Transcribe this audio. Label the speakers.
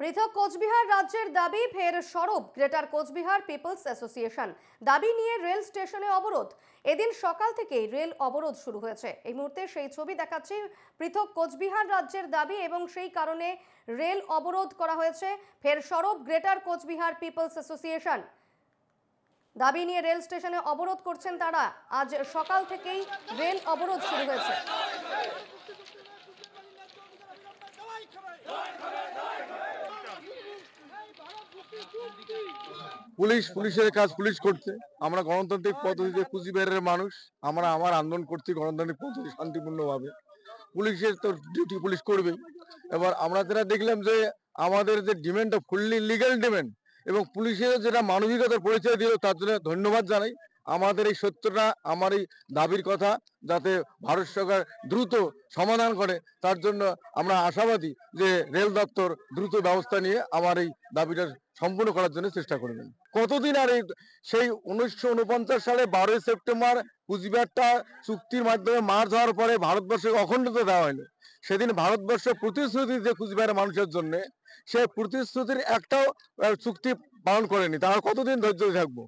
Speaker 1: পৃথক কোচবিহার রাজ্যের দাবি ফের সরব গ্রেটার কোচবিহার পিপলস অ্যাসোসিয়েশন দাবি নিয়ে রেল স্টেশনে অবরোধ এদিন সকাল থেকেই রেল অবরোধ শুরু হয়েছে এই মুহূর্তে সেই ছবি দেখাচ্ছি পৃথক কোচবিহার রাজ্যের দাবি এবং সেই কারণে রেল অবরোধ করা হয়েছে ফের সরব গ্রেটার কোচবিহার পিপলস অ্যাসোসিয়েশন দাবি নিয়ে রেল স্টেশনে অবরোধ করছেন তারা আজ সকাল থেকেই রেল অবরোধ শুরু হয়েছে
Speaker 2: পুলিশ, পুলিশের কাজ পুলিশ করছে। আমরা গণতান্ত্রিক পদ্ধতিতে কুচবিহারের মানুষ। আমরা আমার আন্দোলন করছি গণতান্ত্রিক পদ্ধতি শান্তিপূর্ণভাবে। পুলিশের তো ডিউটি পুলিশ করবে এবার আমরা যেটা দেখলাম যে আমাদের যে ডিমান্ডটা ফুললি লিগ্যাল ডিমান্ড এবং পুলিশের যেটা মানবিকতার পরিচয় দিল, তার জন্য ধন্যবাদ জানাই। আমাদের এই সত্যটা আমার এই দাবির কথা যাতে ভারত সরকার দ্রুত সমাধান করে, তার জন্য আমরা আশাবাদী যে রেল দপ্তর দ্রুত ব্যবস্থা নিয়ে আমার এই দাবিটা সম্পূর্ণ করার জন্য চেষ্টা করবেন। কতদিন আর এই, সেই উনিশশো উনপঞ্চাশ সালে বারোই সেপ্টেম্বর কুচবিহারটা চুক্তির মাধ্যমে মার্চ হওয়ার পরে ভারতবর্ষকে অখণ্ডতা দেওয়া হলো। সেদিন ভারতবর্ষ প্রতিশ্রুতি যে কুচবিহারের মানুষের জন্য। সে প্রতিশ্রুতির একটাও চুক্তি পালন করেনি। তারা কতদিন ধৈর্য ধরে থাকব?